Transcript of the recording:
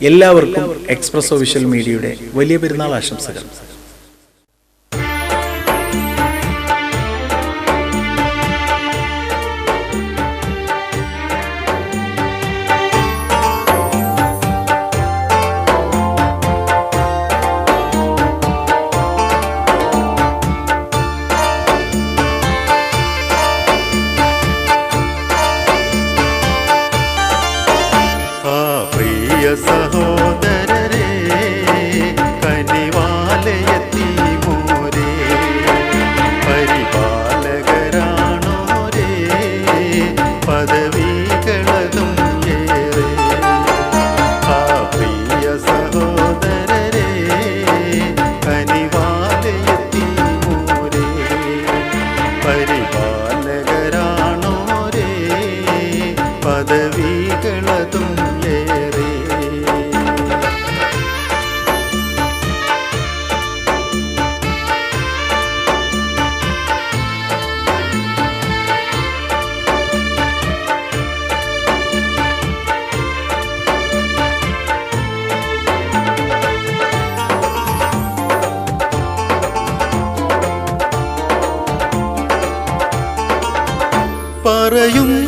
എല്ലാവർക്കും express official മീഡിയയുടെ വലിയ പെരുന്നാൾ ആശംസകൾ free. പ്രിയ സഹോദരരെ കനിവാലയത്തി മോരേ. പരിപാലകരാണോരേ പദവി வரையும்